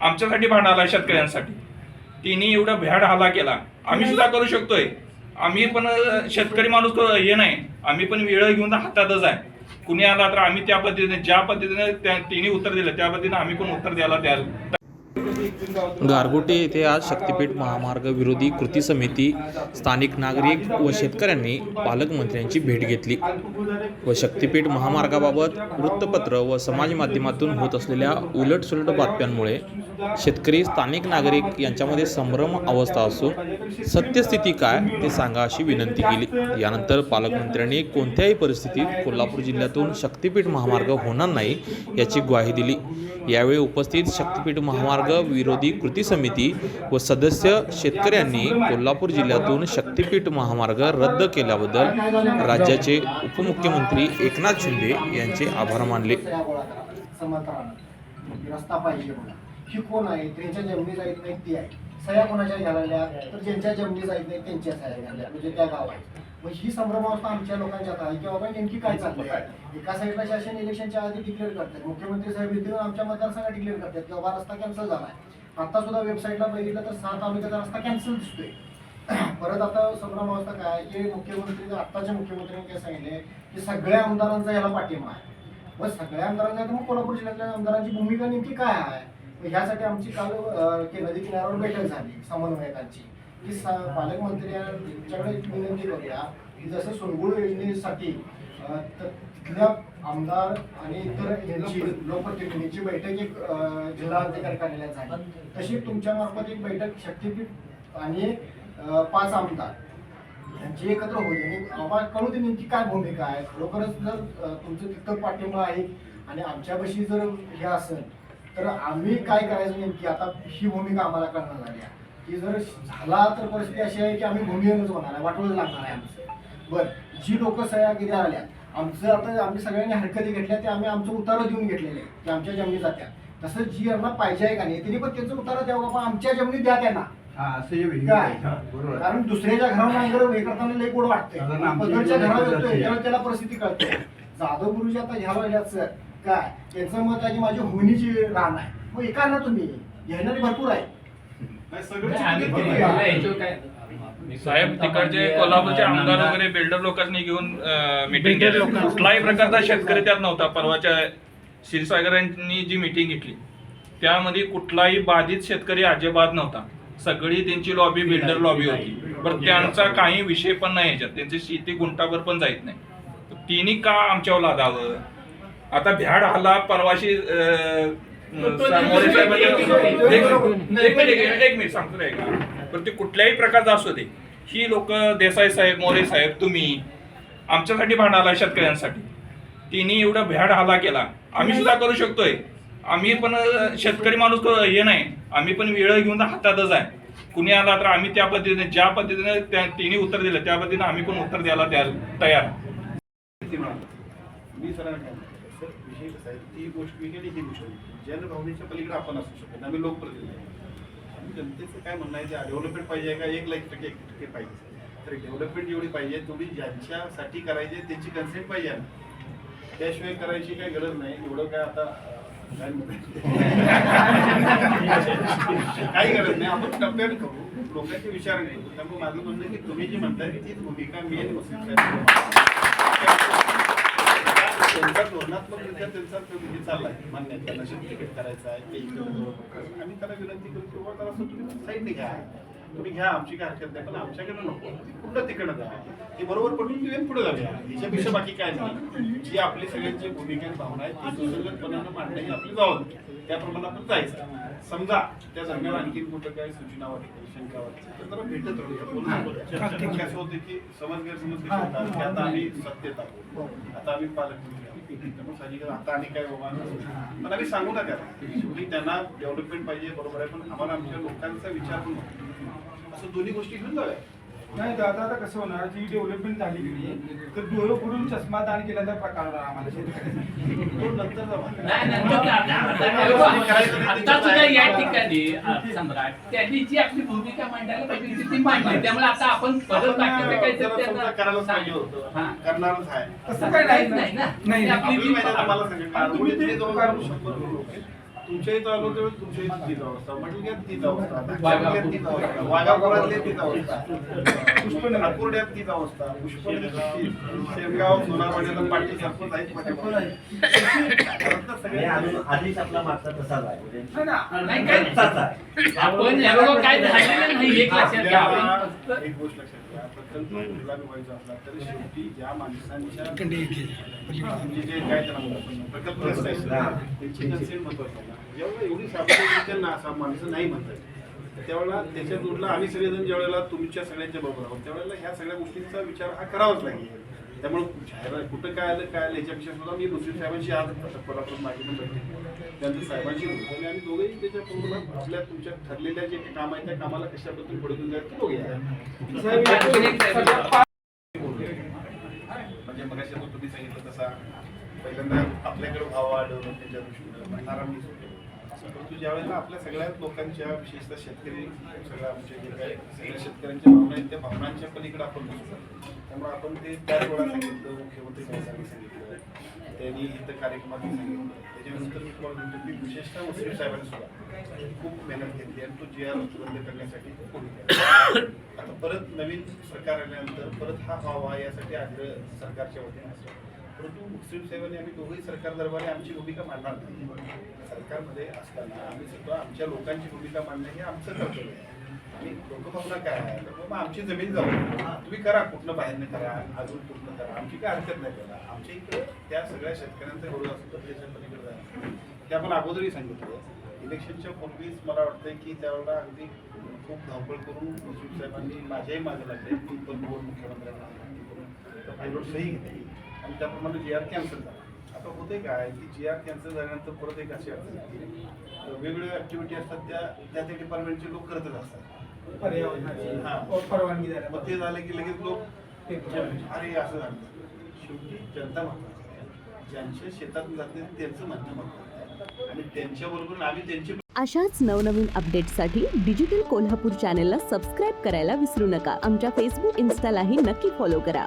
आमच्यासाठी भांड आला शेतकऱ्यांसाठी. तिने एवढा भ्याड हल्ला केला. आम्ही सुद्धा करू शकतोय. आम्ही पण शेतकरी माणूस हे नाही. आम्ही पण वेळ घेऊन हातातच आहे. कुणी आला तर आम्ही त्या पद्धतीने ज्या पद्धतीने तिने उत्तर दिलं त्या पद्धतीने आम्ही पण उत्तर द्यायला द्याल गारगोटे येथे आज शक्तीपीठ महामार्ग विरोधी कृती समिती स्थानिक नागरिक व शेतकऱ्यांनी पालकमंत्र्यांची भेट घेतली. व शक्तीपीठ महामार्गाबाबत वृत्तपत्र व समाज माध्यमातून होत असलेल्या उलटसुलट बातम्यांमुळे शेतकरी स्थानिक नागरिक यांच्यामध्ये संभ्रम अवस्था असून सत्यस्थिती काय ते सांगा अशी विनंती केली. यानंतर पालकमंत्र्यांनी कोणत्याही परिस्थितीत कोल्हापूर जिल्ह्यातून शक्तीपीठ महामार्ग होणार नाही याची ग्वाही दिली. यावेळी उपस्थित शक्तीपीठ महामार्ग महामार्ग विरोधी कृती समिती व सदस्य शेतकऱ्यांनी कोल्हापूर जिल्ह्यातून शक्तीपीठ महामार्ग रद्द केल्याबद्दल राज्याचे उपमुख्यमंत्री एकनाथ शिंदे यांचे आभार मानले. रस्ता पाहिजे ही कोण आहे? त्यांच्या जमिनी जायत नाही ती आहे. सह्या कोणाच्या घालायल्या तर ज्यांच्या जमिनी जायत नाही त्यांच्या सह्या घालल्या म्हणजे त्या गावात. मग ही संभ्रमावस्था आमच्या लोकांच्या आता आहे. की बाबा नेमकी काय चाललं आहे एका साईडला शासन इलेक्शनच्या आधी डिक्लेअर करतात. मुख्यमंत्री साहेब इथे आमच्या मतदारसंघात डिक्लेअर करतात. की बाबा रस्ता कॅन्सल झालाय. आता सुद्धा वेबसाईटला बघितलं तर सहा तालुक्याचा रस्ता कॅन्सल दिसतोय. परत आता संभ्रमावस्था काय आहे? की मुख्यमंत्री आत्ताच्या मुख्यमंत्र्यांनी काय सांगितले की सगळ्या आमदारांचा याला पाठिंबा आहे. मग सगळ्या आमदारांचा तर मग कोल्हापूर जिल्ह्यातल्या आमदारांची भूमिका नेमकी काय आहे? मग ह्यासाठी आमची काल के नदी किनाऱ्यावर बैठक झाली समन्वयकांची. की पालकमंत्र्यांच्याकडे एक विनंती करूया की जसं सोनगुळ योजनेसाठी तर तिथल्या आमदार आणि इतर यांची लोकप्रतिनिधींची बैठक एक जिल्हा जिल्हाधिकारी कार्यालयात झाली. तशी तुमच्या मार्फत एक बैठक शक्तीपीठ आणि पाच आमदार यांची एकत्र होईल. आणि आम्हाला कळू दे नेमकी काय भूमिका आहे. खरोखरच जर तुमचं तितकं पाठिंबा आहे आणि आमच्यापाशी जर हे असेल तर आम्ही काय करायचं नेमकी? आता ही भूमिका आम्हाला कळणार झाली आहे की जर झाला तर परिस्थिती अशी आहे की आम्ही भूमिहीनच होणार आहे वाटवच लागणार आहे आमचं. बरं जी लोक सह्या किती आल्या आमचं आता आम्ही सगळ्यांनी हरकती घेतल्या ते आम्ही आमचं उतारा देऊन घेतलेले आहे की आमच्या जमिनी जात्या. तसं जी यांना पाहिजे आहे का नाही त्यांनी पण त्यांचं उतारा द्यावं बाबा आमच्या जमिनी द्या त्यांना. काय. कारण दुसऱ्याच्या घरावर नांगर हे करताना लई गोड वाटतंय. पदरच्या घरावर येतोय त्याला परिस्थिती कळते. जाधव गुरुजी आता ह्या सर काय? त्यांचं मत आहे की माझी होणीची रान आहे. मग एका ना तुम्ही? घेणारी भरपूर आहे. साहेब तिकडचे कोल्हापूरचे आमदार वगैरे बिल्डर लोकांनी घेऊन मिटिंग केली. कुठलाही प्रकारचा शेतकरी त्यात नव्हता. परवाच्या क्षीरसागरांनी जी मिटिंग घेतली त्यामध्ये कुठलाही बाधित शेतकरी अजिबात नव्हता. सगळी त्यांची लॉबी बिल्डर लॉबी होती. बरं त्यांचा काही विषय पण नाही याच्यात. त्यांची शेती गुंटाभर पण जात नाही. तिन्ही का आमच्यावर लादावं? आता भ्याड हल्ला परवाशी एक एक मिनिट एक- एक मिनिट सांगतो नाही का पण ते कुठल्याही प्रकारचा असू दे. ही लोक देसाई साहेब मोरे साहेब तुम्ही आमच्यासाठी भांडाला शेतकऱ्यांसाठी. तिने एवढा भ्याड हाला केला. आम्ही सुद्धा करू शकतोय. आम्ही पण शेतकरी माणूस हे नाही. आम्ही पण वेळ घेऊन हातातच आहे. कुणी आला तर आम्ही त्या पद्धतीने ज्या पद्धतीने तिने उत्तर दिलं त्या पद्धतीने आम्ही पण उत्तर द्यायला तयार. मी सरांना कसं आहे ती गोष्ट वेगळी ही गोष्ट वेगळी. जनभावनेच्या पलीकडे आपण असू शकतो आम्ही लोकप्रतिनिधी आहे. आम्ही जनतेचं काय म्हणणं आहे ते डेव्हलपमेंट पाहिजे का? एक लाख टक्के एक टक्के पाहिजे. तर डेव्हलपमेंट जेवढी पाहिजे तुम्ही ज्यांच्यासाठी करायचे त्यांची कन्सेंट पाहिजे आम्ही. त्याशिवाय करायची काही गरज नाही. एवढं काय आता काय काही गरज नाही. आपण टप्प्याने करू. लोकांचे विचार नाही त्यामुळे माझं म्हणणं आहे की तुम्ही जी म्हणताय ती भूमिका मेन त्यांचा धोरणात्मकरित्या त्यांचा विधी चाललाय. मान्य आहे. त्यांना सर्टिफिकेट करायचं आहे ते इकडे. आम्ही त्याला विनंती करू की बाबा असं तुम्ही साईडने घ्या. तुम्ही घ्या आमची काय हरकत नाही पण आमच्याकडे नको. पुढं तिकडं जा. ती बरोबर पडून तुम्ही पुढे जाऊया. याच्यापेक्षा बाकी काय नाही. जी आपली सगळ्यांची भूमिका भावना आहे ती सुसंगतपणानं मांडणे ही आपली जबाबदारी त्याप्रमाणे आपण जायचं. समजा त्या दरम्यान आणखी कुठं काय सूचना वाटते शंका वाटते तर जरा भेटत राहू कसं होतं की समज गैरसमज आता आम्ही सत्तेत आहोत आता आम्ही आहोत त्यामुळे साहजिकच आता आणि काय बाबा पण आम्ही सांगू नका. शेवटी त्यांना डेव्हलपमेंट पाहिजे बरोबर आहे पण आम्हाला आमच्या लोकांचा विचार पण असं दोन्ही गोष्टी घेऊन जाऊया. नाही दादा आता कसं होणार? जी डेव्हलपमेंट झाली की नाही, तर डोळे फोडून चष्मा दान केल्याचा प्रकार होणार आम्हाला शेतकऱ्यांना तो नंतर जाऊ. नाही नंतर आता सुद्धा या ठिकाणी अ, सम्राट त्यांनी जी आपली भूमिका मांडायला पाहिजे होती ती मांडली. त्यामुळे आता आपण करायलाच पाहिजे होतं. हा. करणारच आहे. तसं काय नाही नाही ना. नाही, ती आपली आपली जी- माहिती आहे, मला सांगितलं आणि तुम्ही ते करू शंभर लोक आहेत. तुमच्या इथं आलो तेव्हा तुमच्या इथं तीच अवस्था म्हटलं तीच अवस्था. तीच अवस्था वाघापुरातली तीच अवस्था पुष्पन नागपुरड्यात तीच अवस्था पुष्पन शेवगाव सोनावाड्याला पाटील सरपंच आहेत अजून आधीच आपला मागचा तसाच आहे. नाही काय? तसाच आहे. आपण याबरोबर काय झालेलं नाही. एक लक्षात घ्या आपण आपल्याला फक्त एक गोष्ट लक्षात घ्या प्रकल्प गुलाबी व्हायचा असला तरी शेवटी ज्या माणसांच्या म्हणजे जे काय त्याला म्हणतात प्रकल्पग्रस्त आहेत त्यांची कन्सेंट महत्वाची आहे ना. जेव्हा एवढी सामान्य त्यांना असं माणसं नाही म्हणतात. त्यावेळेला त्याच्या जोडला आम्ही सगळेजण ज्यावेळेला तुमच्या सगळ्यांच्या बरोबर आहोत त्यावेळेला ह्या सगळ्या गोष्टींचा विचार हा करावाच लागेल. त्यामुळे जाहिरात कुठं काय आलं काय आलं याच्यापेक्षा सुद्धा मी मुस्लिम साहेबांशी आज कोल्हापूर मागे पण बैठक त्यांचं साहेबांशी बोलतो आणि दोघेही त्याच्या पूर्ण आपल्या तुमच्या ठरलेल्या जे काही काम आहे त्या कामाला कशाबद्दल पुढे घेऊन जायचं साहेब, म्हणजे मग तुम्ही सांगितलं तसा पहिल्यांदा आपल्याकडे भाव वाढवणं त्याच्या दृष्टीनं परंतु परंतु ज्यावेळेला आपल्या सगळ्या लोकांच्या विशेषतः शेतकरी सगळ्या आमच्या जे काही सगळ्या शेतकऱ्यांच्या भावना आहेत त्या भावनांच्या पलीकडे आपण बसतो त्यामुळे आपण ते त्याच वेळा सांगितलं मुख्यमंत्री साहेबांनी सांगितलं त्यांनी इथं कार्यक्रमात सांगितलं. त्याच्यानंतर मी तुम्हाला म्हणतो की विशेषतः मुस्लिम साहेबांनी सुद्धा खूप मेहनत घेतली आणि तो जी आर बंद करण्यासाठी खूप आता परत नवीन सरकार आल्यानंतर परत हा व्हावा यासाठी आग्रह सरकारच्या वतीने असतो. परंतु मुस्लिम सेवेने आम्ही दोघंही सरकार दरबारी आमची भूमिका मांडणार नाही. सरकारमध्ये असताना आम्ही सुद्धा आमच्या लोकांची भूमिका मांडणं हे आमचं कर्तव्य आहे. आणि लोकभावना काय आहे? तर बाबा आमची जमीन जाऊ तुम्ही करा कुठलं बाहेरनं करा अजून कुठलं करा आमची काय हरकत नाही करा आमच्या इकडे त्या सगळ्या शेतकऱ्यांचं विरोध असतो त्याच्या पलीकडे ते आपण अगोदरही सांगितलं. इलेक्शनच्या पूर्वीच मला वाटतंय की त्यावेळेला अगदी खूप धावपळ करून मुस्लिम साहेबांनी माझ्याही मागे लागले. मी पण मुख्यमंत्र्यांना करून सही घेतली. आणि त्याप्रमाणे जी आर कॅन्सल झाला. आता होते काय की जी आर कॅन्सल झाल्यानंतर परत एक अशी अडचण येते. तर वेगवेगळ्या ऍक्टिव्हिटी असतात त्या त्या त्या डिपार्टमेंटचे लोक करतच असतात. पर्यावरणाची हा. परवानगी मग ते झाले की लगेच लोक अरे असं झालं. शेवटी जनता महत्वाची आहे ज्यांच्या शेतात जाते त्यांचं म्हणणं महत्वाचं आहे आणि त्यांच्याबरोबर आम्ही त्यांची अशाच नवनवीन अपडेट्ससाठी डिजिटल कोल्हापूर चॅनेलला सबस्क्राईब करायला विसरू नका. आमच्या फेसबुक इन्स्टालाही नक्की फॉलो करा.